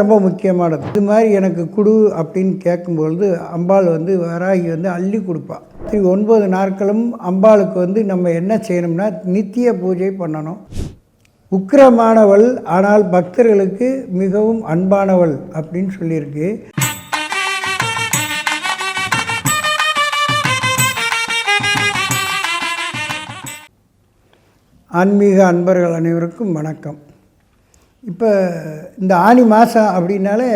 ரொம்ப முக்கியமானது. இது மாதிரி எனக்கு கொடு அப்படின்னு கேட்கும்பொழுது அம்பாள் வந்து வராகி வந்து அள்ளி கொடுப்பா. ஒன்பது நாட்களும் அம்பாளுக்கு வந்து நம்ம என்ன செய்யணும்னா நித்திய பூஜை பண்ணணும். உக்கிரமானவள் ஆனால் பக்தர்களுக்கு மிகவும் அன்பானவள் அப்படின்னு சொல்லியிருக்கு. ஆன்மீக அன்பர்கள் அனைவருக்கும் வணக்கம். இப்போ இந்த ஆனி மாதம் அப்படின்னாலே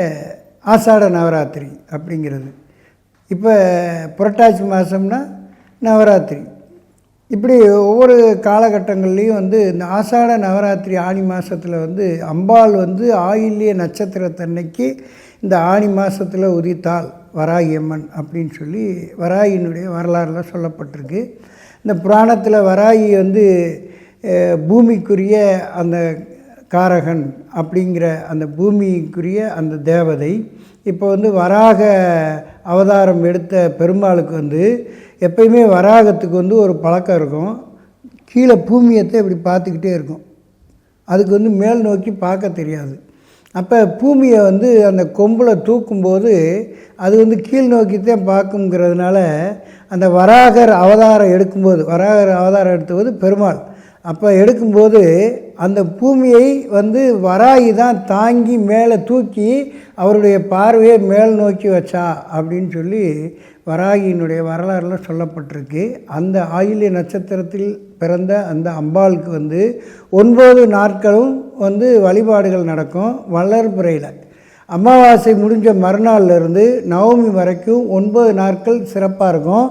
ஆஷாட நவராத்திரி அப்படிங்கிறது. இப்போ புரட்டாசி மாதம்னா நவராத்திரி. இப்படி ஒவ்வொரு காலகட்டங்கள்லேயும் வந்து இந்த ஆஷாட நவராத்திரி ஆனி மாதத்தில் வந்து அம்பாள் வந்து ஆயில்ய நட்சத்திரத்தன்னைக்கு இந்த ஆனி மாதத்தில் உதித்தாள் வராகி அம்மன் அப்படின்னு சொல்லி வராயினுடைய வரலாறுல சொல்லப்பட்டிருக்கு. இந்த புராணத்தில் வராயி வந்து பூமிக்குரிய அந்த காரகன் அப்படிங்கிற அந்த பூமிக்குரிய அந்த தேவதை இப்போ வந்து வராக அவதாரம் எடுத்த பெருமாளுக்கு வந்து எப்பயுமே வராகத்துக்கு வந்து ஒரு பழக்கம் இருக்கும். கீழே பூமியத்தை இப்படி பார்த்துக்கிட்டே இருக்கும். அதுக்கு வந்து மேல் நோக்கி பார்க்க தெரியாது. அப்போ பூமியை வந்து அந்த கொம்பில் தூக்கும்போது அது வந்து கீழ் நோக்கி தான் பார்க்குங்கிறதுனால அந்த வராகர் அவதாரம் எடுக்கும்போது வராகர் அவதாரம் எடுத்தபோது பெருமாள் அப்போ எடுக்கும்போது அந்த பூமியை வந்து வராகி தான் தாங்கி மேலே தூக்கி அவருடைய பார்வையை மேல் நோக்கி வச்சா அப்படின்னு சொல்லி வராகியினுடைய வரலாறுல சொல்லப்பட்டிருக்கு. அந்த ஆயில்ய நட்சத்திரத்தில் பிறந்த அந்த அம்பாளுக்கு வந்து ஒன்பது நாட்களும் வந்து வழிபாடுகள் நடக்கும் வளர்புறையில் அமாவாசை முடிஞ்ச மறுநாள்லேருந்து நவமி வரைக்கும் ஒன்பது நாட்கள் சிறப்பாக இருக்கும்.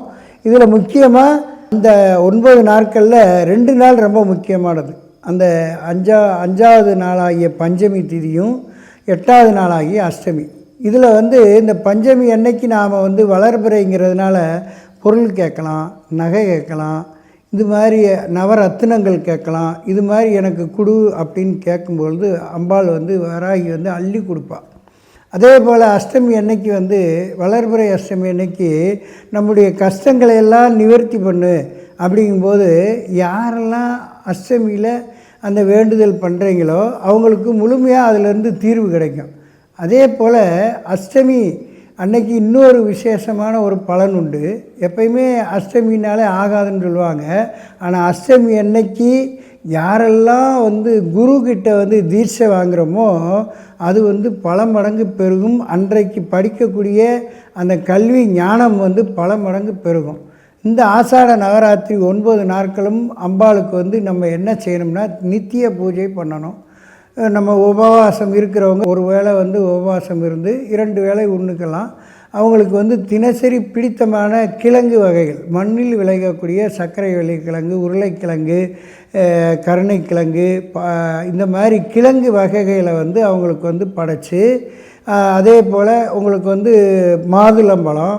இதில் முக்கியமாக அந்த ஒன்பது நாட்களில் ரெண்டு நாள் ரொம்ப முக்கியமானது. அந்த அஞ்சா அஞ்சாவது நாளாகிய பஞ்சமி திதியும் எட்டாவது நாளாகிய அஷ்டமி. இதில் வந்து இந்த பஞ்சமி அன்னைக்கு நாம் வந்து வளர்பிறைங்கிறதுனால பொருள் கேட்கலாம் நகை கேட்கலாம் இது மாதிரி நவரத்தினங்கள் கேட்கலாம் இது மாதிரி எனக்கு கொடு அப்படின்னு கேட்கும்பொழுது அம்பாள் வந்து வராகி வந்து அள்ளி கொடுப்பாள் அதே போல் அஷ்டமி அன்னைக்கு வந்து வளர்புறை அஷ்டமி அன்னைக்கு நம்முடைய கஷ்டங்களை எல்லாம் நிவர்த்தி பண்ணு அப்படிங்கும்போது யாரெல்லாம் அஷ்டமியில் அந்த வேண்டுதல் பண்ணுறீங்களோ அவங்களுக்கு முழுமையாக அதிலிருந்து தீர்வு கிடைக்கும். அதே போல் அஷ்டமி அன்னைக்கு இன்னொரு விசேஷமான ஒரு பலன் உண்டு. எப்பயுமே அஷ்டமினாலே ஆகாதுன்னு சொல்லுவாங்க. ஆனால் அஷ்டமி அன்னைக்கு யாரெல்லாம் வந்து குரு வந்து தீட்சை வாங்குகிறோமோ அது வந்து பல மடங்கு பெருகும். அன்றைக்கு படிக்கக்கூடிய அந்த கல்வி ஞானம் வந்து பல மடங்கு பெருகும். இந்த ஆஷாட நவராத்திரி ஒன்பது நாட்களும் அம்பாளுக்கு வந்து நம்ம என்ன செய்யணும்னா நித்திய பூஜை பண்ணணும். நம்ம உபவாசம் இருக்கிறவங்க ஒரு வேளை வந்து உபவாசம் இருந்து இரண்டு வேளை உண்ணுக்கலாம். அவங்களுக்கு வந்து தினசரி பிடித்தமான கிழங்கு வகைகள். மண்ணில் விளையக்கூடிய சர்க்கரை கிழங்கு உருளைக்கிழங்கு கருணைக்கிழங்கு ப இந்த மாதிரி கிழங்கு வகைகளை வந்து அவங்களுக்கு வந்து படைச்சி அதே போல் உங்களுக்கு வந்து மாதுளம்பழம்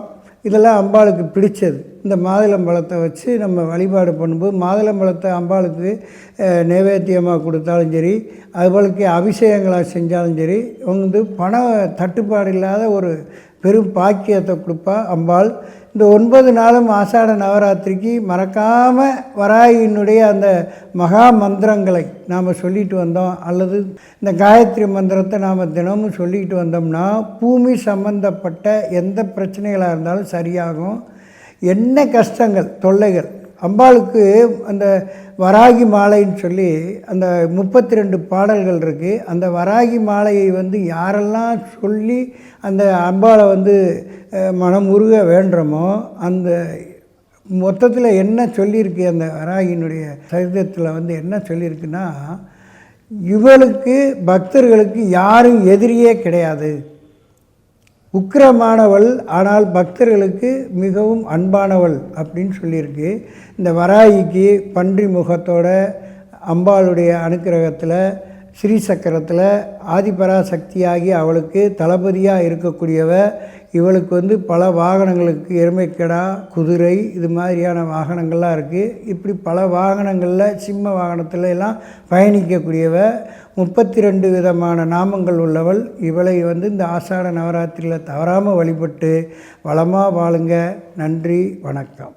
இதெல்லாம் அம்பாளுக்கு பிடிச்சது. இந்த மாதுளம்பழத்தை வச்சு நம்ம வழிபாடு பண்ணும்போது மாதுளம்பழத்தை அம்பாளுக்கு நைவேத்தியமாக கொடுத்தாலும் சரி அதுபோலக்கு அபிஷேகங்களாக செஞ்சாலும் சரி வந்து பண தட்டுப்பாடு இல்லாத ஒரு பெரும் பாக்கியத்தை கொடுப்பா அம்பாள். இந்த ஒன்பது நாளும் ஆஷாட நவராத்திரிக்கு மறக்காமல் வராயினுடைய அந்த மகா மந்திரங்களை நாம் சொல்லிட்டு வந்தோம். அல்லது இந்த காயத்ரி மந்திரத்தை நாம் தினமும் சொல்லிட்டு வந்தோம்னா பூமி சம்பந்தப்பட்ட எந்த பிரச்சனைகளாக இருந்தாலும் சரியாகும். என்ன கஷ்டங்கள் தொல்லைகள். அம்பாளுக்கு அந்த வராகி மாலைன்னு சொல்லி அந்த முப்பத்தி ரெண்டு பாடல்கள் இருக்குது அந்த வராகி மாலையை வந்து யாரெல்லாம் சொல்லி அந்த அம்பாளை வந்து மனமுருக மனம் உருக வேண்டுறோமோ அந்த மொத்தத்தில் என்ன சொல்லியிருக்கு அந்த வராகியினுடைய சரிதத்தில் வந்து என்ன சொல்லியிருக்குன்னா இவளுக்கு பக்தர்களுக்கு யாரும் எதிரியே கிடையாது. உக்கிரமானவள் ஆனால் பக்தர்களுக்கு மிகவும் அன்பானவள் அப்படின்னு சொல்லியிருக்கு. இந்த வராயிக்கு பன்றி முகத்தோட அம்பாளுடைய அனுக்கிரகத்தில் ஸ்ரீ சக்கரத்தில் ஆதிபராசக்தியாகி அவளுக்கு தளபதியாக இருக்கக்கூடியவ இவளுக்கு வந்து பல வாகனங்களுக்கு எருமைக்கடா குதிரை இது மாதிரியான வாகனங்கள்லாம் இருக்குது இப்படி பல வாகனங்களில் சிம்ம வாகனத்தில் எல்லாம் பயணிக்கக்கூடியவ முப்பத்தி ரெண்டு விதமான நாமங்கள் உள்ளவள். இவளை வந்து இந்த ஆஷாட நவராத்திரியில் தவறாமல் வழிபட்டு வளமாக வாழுங்க. நன்றி வணக்கம்.